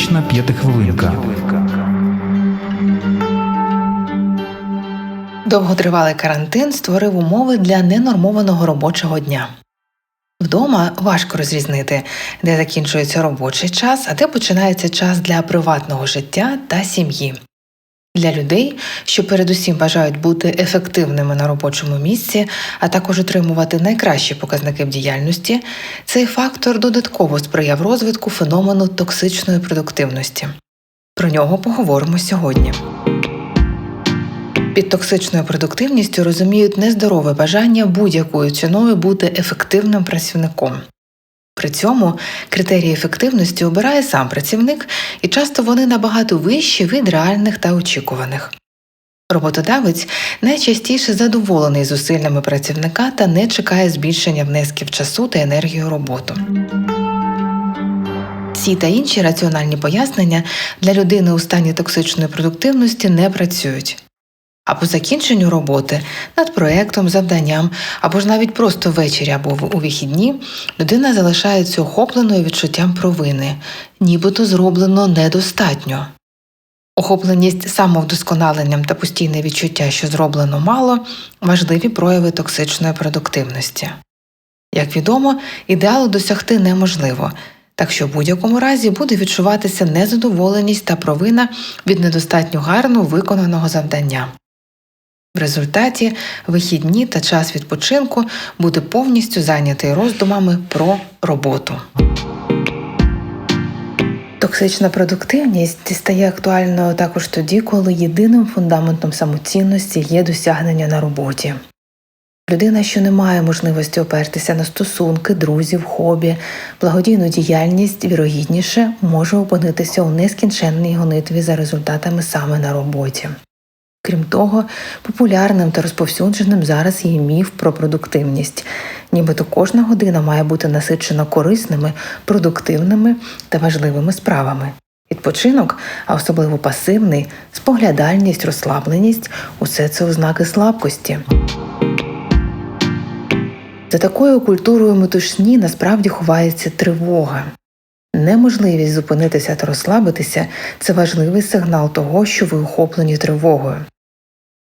Токсична п'ятихвилинка. Довготривалий карантин створив умови для ненормованого робочого дня. Вдома важко розрізнити, де закінчується робочий час, а де починається час для приватного життя та сім'ї. Для людей, що передусім бажають бути ефективними на робочому місці, а також отримувати найкращі показники в діяльності, цей фактор додатково сприяв розвитку феномену токсичної продуктивності. Про нього поговоримо сьогодні. Під токсичною продуктивністю розуміють нездорове бажання будь-якою ціною бути ефективним працівником. При цьому критерії ефективності обирає сам працівник, і часто вони набагато вищі від реальних та очікуваних. Роботодавець найчастіше задоволений зусиллями працівника та не чекає збільшення внесків часу та енергії роботу. Ці та інші раціональні пояснення для людини у стані токсичної продуктивності не працюють. А по закінченню роботи над проектом, завданням або ж навіть просто ввечері або у вихідні людина залишається охопленою відчуттям провини, нібито зроблено недостатньо. Охопленість самовдосконаленням та постійне відчуття, що зроблено мало, важливі прояви токсичної продуктивності. Як відомо, ідеалу досягти неможливо, так що в будь-якому разі буде відчуватися незадоволеність та провина від недостатньо гарно виконаного завдання. В результаті вихідні та час відпочинку буде повністю зайнятий роздумами про роботу. Токсична продуктивність стає актуальною також тоді, коли єдиним фундаментом самоцінності є досягнення на роботі. Людина, що не має можливості опертися на стосунки, друзів, хобі, благодійну діяльність, вірогідніше може опинитися у нескінченній гонитві за результатами саме на роботі. Крім того, популярним та розповсюдженим зараз є міф про продуктивність, нібито кожна година має бути насичена корисними, продуктивними та важливими справами. Відпочинок, а особливо пасивний, споглядальність, розслабленість усе це ознаки слабкості. За такою культурою метушні насправді ховається тривога. Неможливість зупинитися та розслабитися це важливий сигнал того, що ви охоплені тривогою.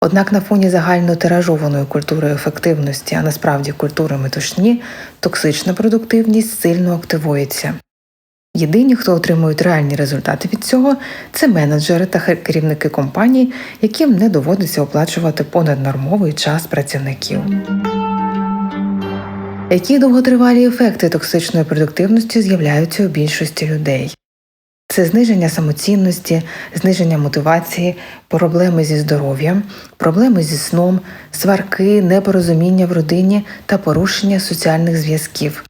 Однак на фоні загально тиражованої культури ефективності, а насправді культури метушні, токсична продуктивність сильно активується. Єдині, хто отримують реальні результати від цього, це менеджери та керівники компаній, яким не доводиться оплачувати понаднормовий час працівників. Які довготривалі ефекти токсичної продуктивності з'являються у більшості людей? Це зниження самоцінності, зниження мотивації, проблеми зі здоров'ям, проблеми зі сном, сварки, непорозуміння в родині та порушення соціальних зв'язків.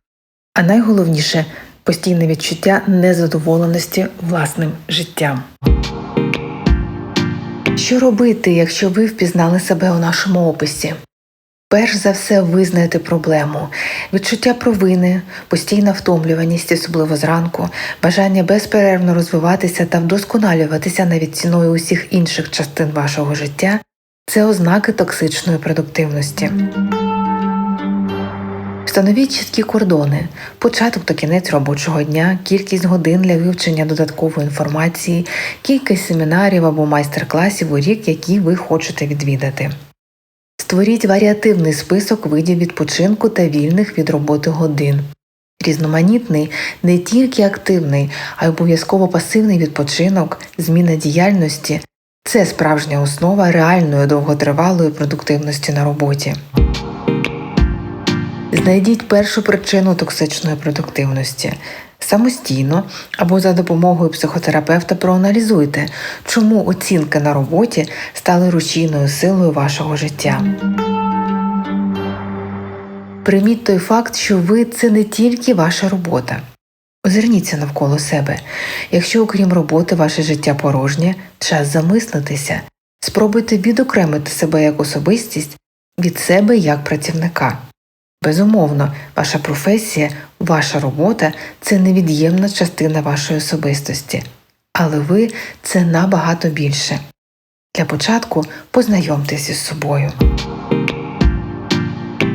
А найголовніше постійне відчуття незадоволеності власним життям. Що робити, якщо ви впізнали себе у нашому описі? Перш за все визнайте проблему, відчуття провини, постійна втомлюваність, особливо зранку, бажання безперервно розвиватися та вдосконалюватися навіть ціною усіх інших частин вашого життя це ознаки токсичної продуктивності. Встановіть чіткі кордони, початок та кінець робочого дня, кількість годин для вивчення додаткової інформації, кількість семінарів або майстер-класів у рік, які ви хочете відвідати. Створіть варіативний список видів відпочинку та вільних від роботи годин. Різноманітний, не тільки активний, а й обов'язково пасивний відпочинок, зміна діяльності це справжня основа реальної довготривалої продуктивності на роботі. Знайдіть першу причину токсичної продуктивності. Самостійно або за допомогою психотерапевта проаналізуйте, чому оцінки на роботі стали рушійною силою вашого життя. Прийміть той факт, що ви це не тільки ваша робота. Озирніться навколо себе. Якщо, окрім роботи, ваше життя порожнє, час замислитися. Спробуйте відокремити себе як особистість від себе як працівника. Безумовно, ваша професія, ваша робота це невід'ємна частина вашої особистості, але ви це набагато більше. Для початку познайомтеся з собою.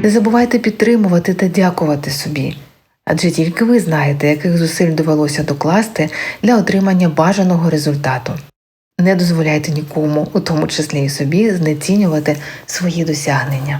Не забувайте підтримувати та дякувати собі. Адже тільки ви знаєте, яких зусиль довелося докласти для отримання бажаного результату. Не дозволяйте нікому, у тому числі і собі, знецінювати свої досягнення.